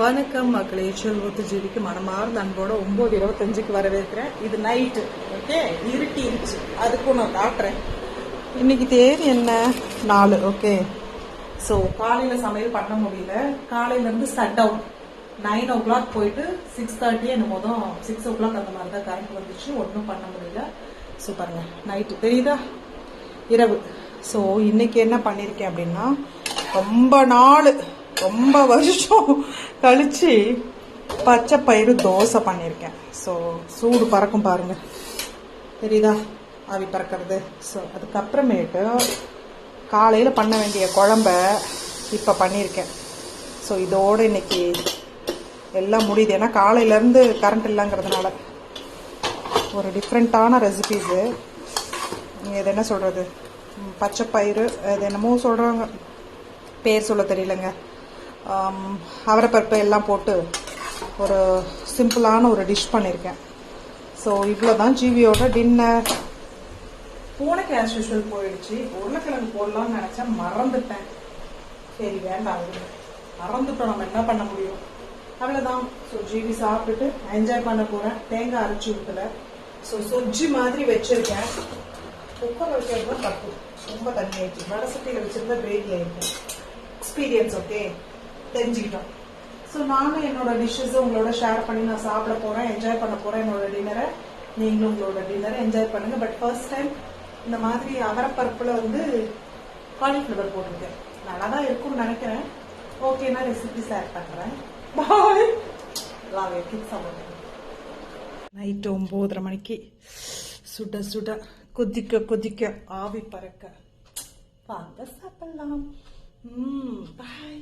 வணக்கம் மக்களே. செல்வத்து ஜீவிக்கு மனமார்ந்த அன்போட ஒன்பது இருபத்தஞ்சுக்கு வரவேற்கிறேன். இது நைட்டு ஓகே இருட்டிருச்சு அதுக்கும் நான் காட்டுறேன். இன்னைக்கு தேதி என்ன? நாலு ஓகே ஸோ காலையில் சமையல் பண்ண முடியல. காலையிலேருந்து shut down nine o'clock போயிட்டு சிக்ஸ் தேர்ட்டி என்னமோ தான் சிக்ஸ் ஓ கிளாக் அந்த மாதிரி தான் கரண்ட் வந்துச்சு. ஒன்றும் பண்ண முடியல. ஸோ பாருங்க. நைட்டு தெரியுதா? இரவு. ஸோ இன்னைக்கு என்ன பண்ணியிருக்கேன் அப்படின்னா ரொம்ப நாள் ரொம்ப வருஷம் கழிச்சு பச்சை பயிறு தோசை பண்ணியிருக்கேன். ஸோ சூடு பறக்கும் பாருங்கள் தெரியுதா? ஆவி பறக்கிறது. ஸோ அதுக்கப்புறமேட்டு காலையில் பண்ண வேண்டிய குழம்ப இப்போ பண்ணியிருக்கேன். ஸோ இதோடு இன்னைக்கு எல்லாம் முடியுது. ஏன்னா காலையிலேருந்து கரண்ட் இல்லைங்கிறதுனால. ஒரு டிஃப்ரெண்ட்டான ரெசிபீஸு இது என்ன சொல்கிறது பச்சை பயிறு அது என்னமோ சொல்கிறாங்க பேர் சொல்ல தெரியலங்க. அவரைப்பருப்பு எல்லாம் போட்டு ஒரு சிம்பிளான ஒரு டிஷ் பண்ணியிருக்கேன் ஸோ இவ்வளோ தான் ஜீவியோட டின்னர் பூனைக்கு ஆஸ் யூஷுவல் போயிடுச்சு. உருளைக்கிழங்கு போடலாம்னு நினச்சேன். மறந்துட்டேன். சரி வேண்டாம் மறந்துட்டோம். நம்ம என்ன பண்ண முடியும்? அவ்வளோதான் ஸோ ஜீவி சாப்பிட்டுட்டு என்ஜாய் பண்ண போகிறேன் தேங்காய் அரைச்சி ஊற்றல ஸோ சொஜ்ஜி மாதிரி வச்சிருக்கேன். குக்கர் வைக்கிறது தான் தப்பு. ரொம்ப தண்ணி ஆயிடுச்சு. வடசட்டியில் வச்சிருந்தா கிரேவி ஆயிடுச்சு எக்ஸ்பீரியன்ஸ் ஓகே தெரிஞ்சுக்கிட்டோம். ஸோ நானும் என்னோட டிஷ்ஷஸ் உங்களோட ஷேர் பண்ணி நான் சாப்பிட போகிறேன் என்ஜாய் பண்ண போகிறேன் என்னோட டின்னரை நீங்களும் உங்களோட டின்னரை என்ஜாய் பண்ணுங்க. பட் ஃபர்ஸ்ட் டைம் இந்த மாதிரி அவரப்பருப்பில் வந்து காலிஃப்ளவர் போட்டிருக்கேன். நல்லா தான் இருக்கும்னு நினைக்கிறேன். ஓகே நான் ரெசிபி ஷேர் பண்ணுறேன் bye love you kids night ஒம்போதரை மணிக்கு. சுட சுட கொதிக்க கொதிக்க ஆவி பறக்க. பார்த்து சாப்பிடலாம். ம் பாய்